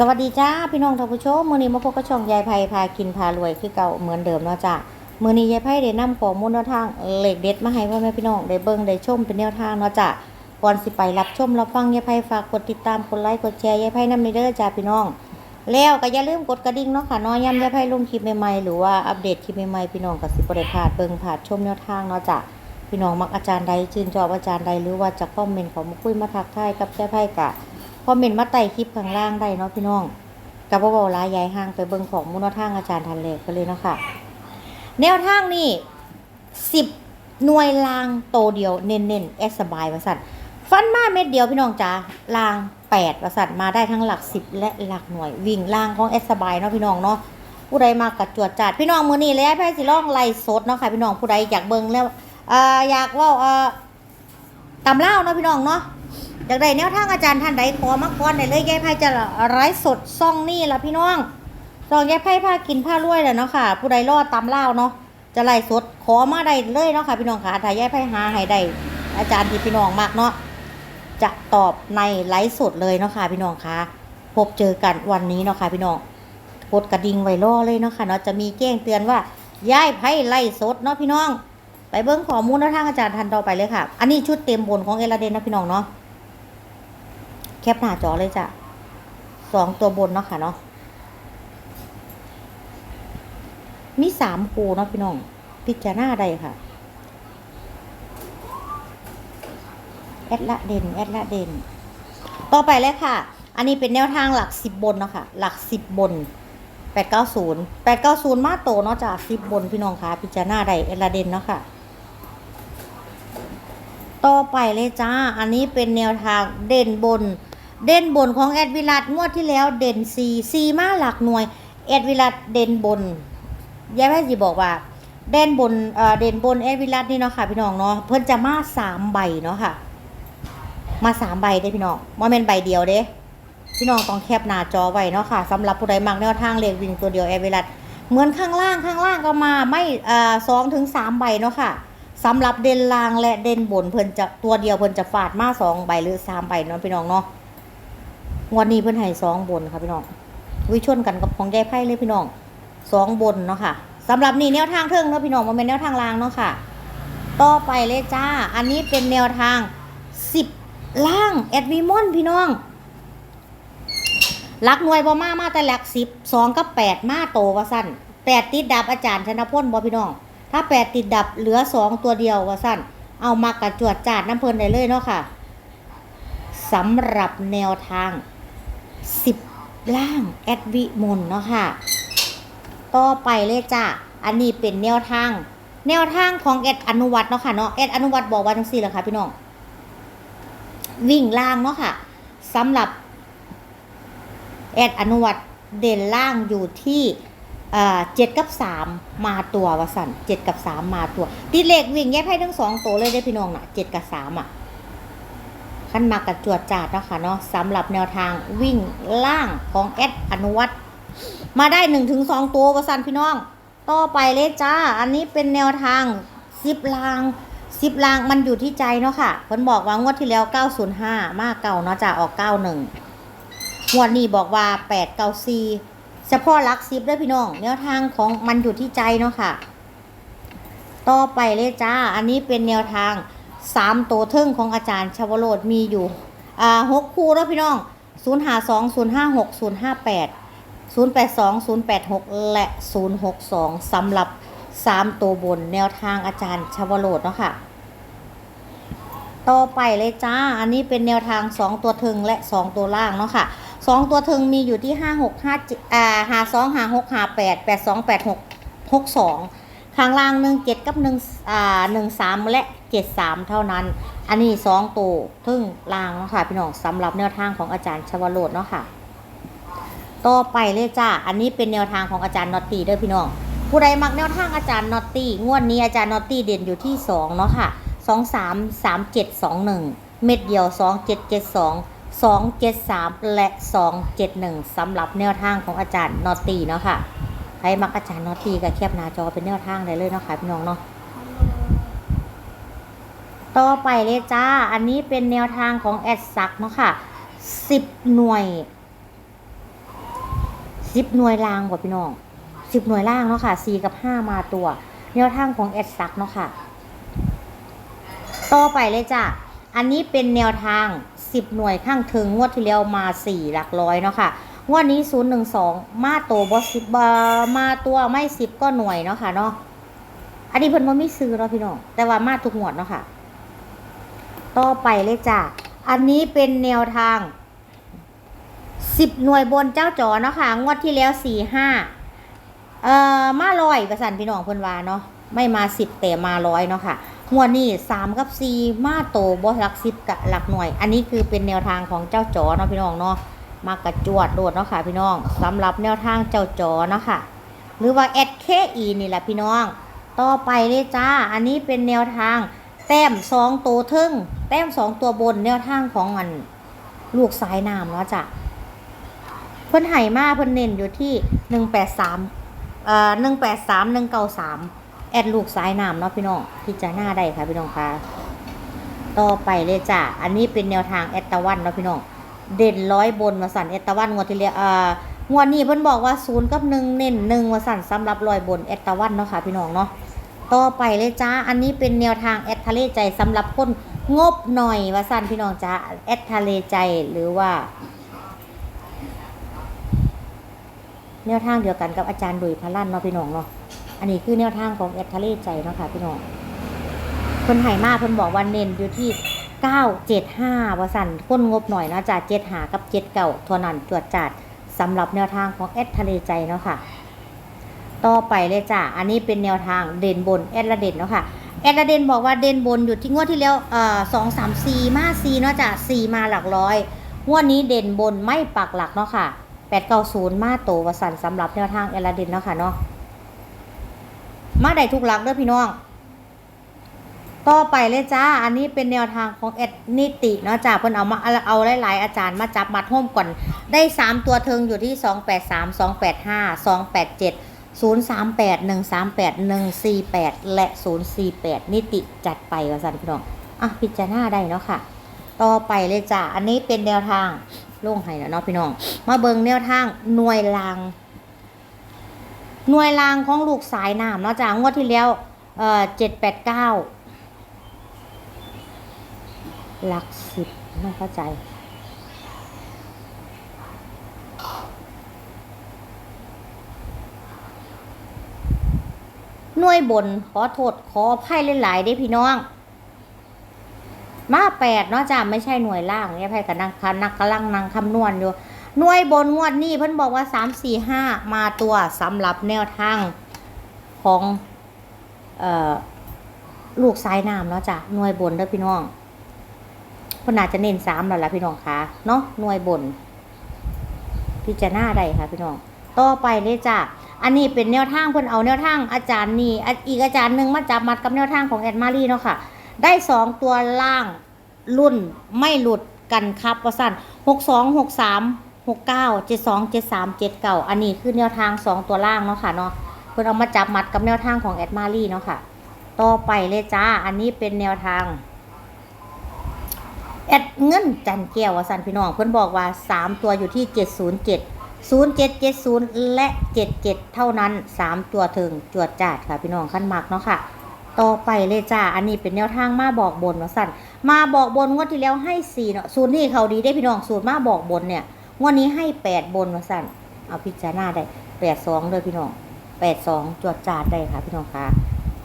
สวัสดีจ้าพี่น้องท่านผู้ชมมือนี้มาพบกับช่องยายไพพากินพารวยคือเก่าเหมือนเดิมเนาะจ้ามือนี้ยายไพได้นำข้อมูลแนวทางเหลขเด็ดมาให้พ่อแม่พี่น้องได้เบิ่งได้ชมเป็นแนวทางเนาะจ้าก่อนสิไปรับชมรับฟังยายไพฝากกดติดตามกดไลค์กดแชร์ยายไพนำในเด้อจ้าพี่น้อง แล้วก็อย่าลืมกดกระดิ่งเนาะค่ะนาะย้ำยายไพลงคลิปใหม่ๆหรือว่าอัปเดตคลิปใหม่ๆพี่น้องก็สิบ่ได้พาดเบิ่งพลาดชมแนวทางเนาะจ้าพี่น้องมักอาจารย์ใดชื่นชอบอาจารย์ใดหรือว่าจะคอมเมนต์ของมาคุยมาทักทายกับยายไพกะ อมเมนต์มาใต้คลิปข้างล่างได้เนาะพี่น้องกับว่าเบาหลายยายห่างไปเบิ่งของมูลทางอาจารย์ทันเลกกันเลยเนาะค่ะ แนวทางนี่สิบหน่วยลางโตเดียวเน้นๆแอสบายประสันฟันมาเม็ดเดียวพี่น้องจ๋าลางแปดประสันมาได้ทั้งหลักสิบและหลักหน่วย วิ่งลางของแอสบายเนาะพี่น้องเนาะผู้ใดมากกัดจวดจัดพี่น้องมือนี้เลยไพ่สิล่องไล่สดเนาะค่ะพี่น้องผู้ใดอยากเบิ่งแล้วออยากว่าตำเล่าเนาะพี่น้องเนาะ อยากได้แนวทางอาจารย์ท่านใดขอมาก่อนได้เลยยายไพ่จะไร้สดซ่องนี่ละพี่น้องซองยายไพ่พากินผ้ารวยแหละเนาะค่ะ ผู้ใดรอดตำเล่าเนาะจะไล่สดขอมาได้เลยเนาะค่ะพี่น้องค่ะถ้ายายไพ่หาให้ได้อาจารย์ที่พี่น้องมากเนาะจะตอบในไลฟ์สดเลยเนาะค่ะพี่น้องค่ะพบเจอกันวันนี้เนาะค่ะพี่น้องกดกระดิ่งไว้รอเลยเนาะค่ะเนาะจะมีแจ้งเตือนว่ายายไพ่ไล่สดเนาะพี่น้อง ไปเบิ้งข้อมูลแนวทางอาจารย์ทันต่อไปเลยค่ะ อันนี้ชุดเต็มบนของเอลาเดนนะพี่น้องเนาะ แคปหน้าจอเลยจ้ะสองตัวบนเนาะค่ะเนาะมีสามคูเนาะพี่น้อง พิจารณาได้ค่ะ แอดละเด่นแอดละเด่นต่อไปเลยค่ะ อันนี้เป็นแนวทางหลักสิบบนเนาะค่ะ หลักสิบบนแปดเก้าศูนย์แปดเก้าศูนย์มาโตเนาะจ้ะสิบบนพี่น้องค่ะ พิจารณาได้แอดละเด่นเนาะค่ะต่อไปเลยจ้า อันนี้เป็นแนวทางเด่นบน เด่นบนของแอดวิลัดงวดที่แล้วเด่นซีซีมาหลักหน่วย แอดวิลัดเด่นบนยายแม่จีบอกว่า เด่นบนเอ่อเด่นบนแอดวิลัดนี่เนาะค่ะพี่น้องเนาะเพิ่นจะมาสามใบเนาะค่ะ มาสามใบได้พี่น้องว่าเป็นใบเดียวเด้พี่น้องต้องแคปหน้าจอไว้เนาะค่ะสำหรับผู้ใดมักแนวทางเลขวิ่งตัวเดียวแอดวิลัดเหมือนข้างล่างข้างล่างก็มาไม่เอ่อสองถึงสามใบเนาะค่ะสำหรับเด่นล่างและเด่นบนเพิ่นจะตัวเดียวเพิ่นจะฟาดมาสองใบหรือสามใบเนาะพี่น้องเนาะ งวันนี้เพิ่นให้สองบนค่ะพี่น้องวิชนกันกับของยายไพ่เลยพี่น้องสองบนเนาะค่ะสำหรับนี่แนวทางเทิงเนาะพี่น้องมันเป็นแนวทางล่างเนาะค่ะ ต่อไปเลยจ้า อันนี้เป็นแนวทางสิบล่างแอดวิมอนพี่น้องหลักหน่วยบ่มามาแต่หลักสิบสองกับแปดมาโตว่าสั้นแปดติดดับอาจารย์ชนะพลบ่พี่น้อง ถ้าแปดติดดับเหลือสองตัวเดียวว่าสั้นเอามากระจวดจาดน้ำเพลินได้เลยเนาะค่ะสำหรับแนวทาง สิบล่างแอดวิมลเนาะค่ะ ต่อไปเลยจ้าอันนี้เป็นแนวทาง แนวทางของแอดอนุวัตเนาะค่ะเนาะแอดอนุวัตบอกว่าจังสี่แหละค่ะพี่น้อง วิ่งล่างเนาะค่ะสำหรับแอดอนุวัตเด่นล่างอยู่ที่เจ็ดกับสามมาตัววสันเจ็ดกับสามมาตัว ติดเลขวิ่งแยกให้ทั้งสองตัวเลยได้พี่น้องนะเจ็ดกับสามอะ ขั้นมากับจวดจาดเนาะค่ะเนาะสำหรับแนวทางวิ่งล่างของแอดอนุวัตมาได้หนึ่งถึงสองตัววสันพี่น้อง ต่อไปเลยจ้า อันนี้เป็นแนวทางซิปลางซิปลางมันอยู่ที่ใจเนาะค่ะเพิ่นบอกว่างวดที่แล้ว 905 มากเก่าเนาะจ้าออก 91งวดนี้บอกว่า 894เฉพาะลักซิปด้วยพี่น้อง แนวทางของมันอยู่ที่ใจเนาะค่ะ ต่อไปเลยจ้า อันนี้เป็นแนวทาง สามตัวเทิงของอาจารย์ชาวโรดมีอยู่อ่าหกคู่แล้วพี่น้องศูนย์หาสองศูนย์ห้าหกศูนย์ห้าแปดศูนย์แปดสองศูนย์แปดหกและศูนย์หกสองสำหรับสามตัวบนแนวทางอาจารย์ชาวโรดเนาะค่ะ ต่อไปเลยจ้า อันนี้เป็นแนวทางสองตัวเทิงและสองตัวล่างเนาะค่ะสองตัวเทิงมีอยู่ที่ห้าหกห้าอ่าหาสองหาหกหาแปดแปดสองแปดหกหกสอง ข้างล่างหนึ่งเจ็ดกับหนึ่งอ่าหนึ่งสามและเจ็ดสามเท่านั้น อันนี้สองตัวเทิงล่างเนาะค่ะพี่น้องสำหรับแนวทางของอาจารย์ชวโรดเนาะค่ะต่อไปเลยจ้าอันนี้เป็นแนวทางของอาจารย์นอตตี้เด้อพี่น้อง ผู้ใดมักแนวทางอาจารย์นอตตี้งวดนี้อาจารย์นอตตี้เด่นอยู่ที่สองเนาะค่ะสองสามสามเจ็ดสองหนึ่งเม็ดเดียวสองเจ็ดเจ็ดสอง273 และ 271สำหรับแนวทางของอาจารย์นอตตีเนาะค่ะ ใครมักอาจารย์นอตตีก็แคบหน้าจอเป็นแนวทางได้เลยเนาะค่ะพี่น้องเนาะต่อไปเลยจ้า อันนี้เป็นแนวทางของแอดซักเนาะค่ะ10หน่วยสิบหน่วยล่างกว่าพี่น้องสิบหน่วยล่างเนาะค่ะสี่กับห้ามาตัว แนวทางของแอดซักเนาะค่ะ ต่อไปเลยจ้ะอันนี้เป็นแนวทาง10หน่วยข้างถึงงวดที่แล้วมา4หลักร้อยเนาะค่ะ งวดนี้012มาโตบอสิบมาตัวไม่10ก็หน่วยเนาะค่ะเนาะอันนี้เพิ่นบ่มีซื้อเนาะพี่น้องแต่ว่ามาทุกงวดเนาะค่ะ ต่อไปเลยจ้ะอันนี้เป็นแนวทาง10หน่วยบนเจ้าจอเนาะค่ะงวดที่แล้ว4 5เอ่อมาร้อยประสันพี่น้องเพิ่นว่าเนาะไม่มา10แต่มาร้อยเนาะค่ะหัวดนี่สามกับสี่มาโตบอหลักสิบกับหลักหน่วย อันนี้คือเป็นแนวทางของเจ้าจอเนาะพี่น้องเนาะ มากระจวดโดดเนาะค่ะพี่น้องสำหรับแนวทางเจ้าจอเนาะค่ะ หรือว่า SKE นี่แหละพี่น้อง ต่อไปเลยจ้า อันนี้เป็นแนวทาง แต้มสองตัวทึ่ง แต้มสองตัวบนแนวทางของมันลูกสายน้ำเนาะจ้ะเพิ่นไห่มาเพิ่นเน้นอยู่ที่หนึ่งแปดสามเอ่อหนึ่งแปดสามหนึ่งเก้าสามแอดลูกสายน้ำเนาะพี่น้องพิจารณาได้ค่ะพี่น้องค่ะ ต่อไปเลยจ้ะอันนี้เป็นแนวทางแอตตะวันเนาะพี่น้อง เด่นร้อยบนมาสั่นแอตตะวันงวดที่แล้วอ่างวดนี้เพิ่นบอกว่าศูนย์กับหนึ่งเน้นหนึ่งมาสั่นสำหรับร้อยบนแอตตะวันเนาะค่ะพี่น้องเนาะต่อไปเลยจ้า อันนี้เป็นแนวทางแอดทะเลใจสำหรับคนงบหน่อยว่าสั่นพี่น้องจ้าแอดทะเลใจหรือว่า แนวทางเดียวกันกับอาจารย์ดุยพลันเนาะพี่น้องเนาะ อันนี้คือแนวทางของแอดทะเลใจเนาะค่ะพี่น้องเพิ่นไห่มาเพิ่นบอกว่าเน้นอยู่ที่ เก้าเจ็ดห้าว่าสั่นคนงบหน่อยเนาะจ้าเจ็ดหากับเจ็ดเก่าทวนันตรวจจัดสำหรับแนวทางของแอดทะเลใจเนาะค่ะ ต่อไปเลยจ้ะอันนี้เป็นแนวทางเด่นบนแอดละเด่นเนาะค่ะแอดละเด่นบอกว่าเด่นบนอยู่ที่งวดที่แล้วเอ่อสองสามสี่มาสี่เนาะจ้ะสี่มาหลักร้อยงวดนี้เด่นบนไม่ปักหลักเนาะค่ะแปดเก้าศูนย์มาโตวสันสำหรับแนวทางแอดละเด่นเนาะค่ะเนาะมาได้ทุกหลักเด้อพี่น้อง ต่อไปเลยจ้า อันนี้เป็นแนวทางของแอดนิติเนาะจ้าเพิ่นเอามาเอาหลาย ๆ อาจารย์มาจับมัดห่มก่อน ได้ 3 ตัวเทิงอยู่ที่ 283 285 287 038 138 148 และ 048 นิติจัดไปว่าสันพี่น้อง อะ พิจารณาได้เนาะค่ะ ต่อไปเลยจ้า อันนี้เป็นแนวทางล่งให้แล้วเนาะพี่น้อง มาเบิงแนวทางหน่วยราง หน่วยรางของลูกสายน้ำเนาะจ้างวดที่แล้วเอ่อเจ็ดแปดเก้า หลักสิบไม่เข้าใจ หน่วยบนขอโทษขออภัยหลายๆได้พี่น้อง มาแปดเนาะจ้าไม่ใช่หน่วยล่างเนี่ยไพ่กับนักคันนักกำลังนังคำนวณอยู่ หน่วยบนงวดนี้เพิ่นบอกว่าสามสี่ห้ามาตัวสำหรับแนวทางของเอ่อลูกสายน้ำเนาะจ้ะหน่วยบนเด้อพี่น้อง พิ่นอาจจะเน้นสามแล้วล่ะพี่น้องคะเนาะหน่วยบน พิจารณาได้ค่ะพี่น้อง ต่อไปเลยจ้ะอันนี้เป็นแนวทางเพิ่นเอาแนวทางอาจารย์นี่อีกอาจารย์หนึ่งมาจับมัดกับแนวทางของแอดมารีเนาะค่ะ ได้สองตัวล่างรุ่นไม่หลุดกันครับประสันหกสองหกสามหกเก้าเจ็ดสองเจ็ดสามเจ็ดเก้าอันนี้คือแนวทางสองตัวล่างเนาะค่ะเนาะเพิ่นเอามาจับมัดกับแนวทางของแอดมารีเนาะค่ะ ต่อไปเลยจ้า อันนี้เป็นแนวทาง แอดเงินจันแก้ววสันพี่น้อง เพิ่อนบอกว่า 3 ตัวอยู่ที่ 707 0770 และ 77 เท่านั้น 3 ตัวถึงจวดจาดค่ะพี่น้องขั้นมักเนาะค่ะ ต่อไปเลยจ้า อันนี้เป็นแนวทางมาบอกบนว่าสันมาบอกบนงวดที่แล้วให้4เนาะสูตรนี้เขาดีได้พี่น้องสูตรมาบอกบนเนี่ยงวดนี้ให้ 8 บนว่าสันเอาพิจารณาได้ 82เลยพี่น้อง 82 จวดจาดได้ค่ะพี่น้องค่ะ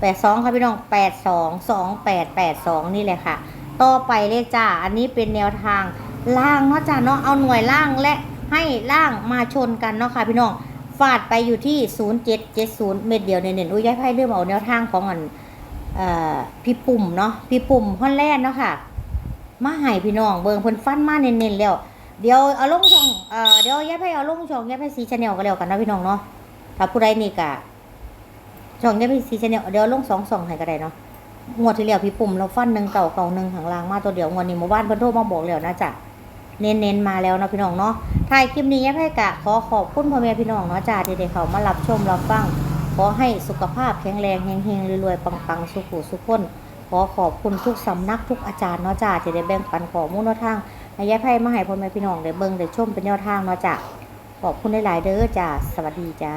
82ค่ะพี่น้อง82 28 82 นี่เลยค่ะ ต่อไปเลยจ้าอันนี้เป็นแนวทางล่างเนาะจ้าเนาะเอาหน่วยล่างและให้ล่างมาชนกันเนาะค่ะพี่น้องฟาดไปอยู่ที่ 0770 เม็ดเดียวเน้นๆอุ้ยย้ายไพ่เริ่มเอาแนวทางของอันพี่ปุ่มเนาะพี่ปุ่มฮอนแลนเนาะค่ะ มาให้พี่น้องเบิงเพิ่นฟันมาเน้นๆแล้ว เดี๋ยวเอาลงช่องเอ่อเดี๋ยวย้ายไพ่เอาลงช่องย้ายไพ่ซีชาแนลก็แล้วกันนะพี่น้องเนาะถ้าผู้ใดนี่กะช่องย้ายไพ่ซีชาแนลเดี๋ยวลงสองช่องให้ก็ได้เนาะ งวดที่แล้วพี่ปุ่มเราฟันหนึ่งเก่าเก่าหนึ่งหางลางมาตัวเดียวงวดนี้หมู่บ้านเพิ่นโทรมาบอกแล้วนะจ๊ะเน้นๆมาแล้วเนาะพี่น้องเนาะถ่ายคลิปนี้แย่ให้กะขอขอบคุณพ่อแม่พี่น้องเนาะจ้าที่ได้เขามารับชมรับฟังขอให้สุขภาพแข็งแรงเฮงๆรวยๆปังๆ สุขุสุขคนขอขอบคุณทุกสำนักทุกอาจารย์เนาะจ้าที่ได้แบ่งปันข้อมูลแนวทางให้แย่ให้มาให้พ่อแม่พี่น้องได้เบิ่งได้ชมเป็นแนวทางเนาะจ้าขอบคุณหลายๆเด้อจ้าสวัสดีจ้า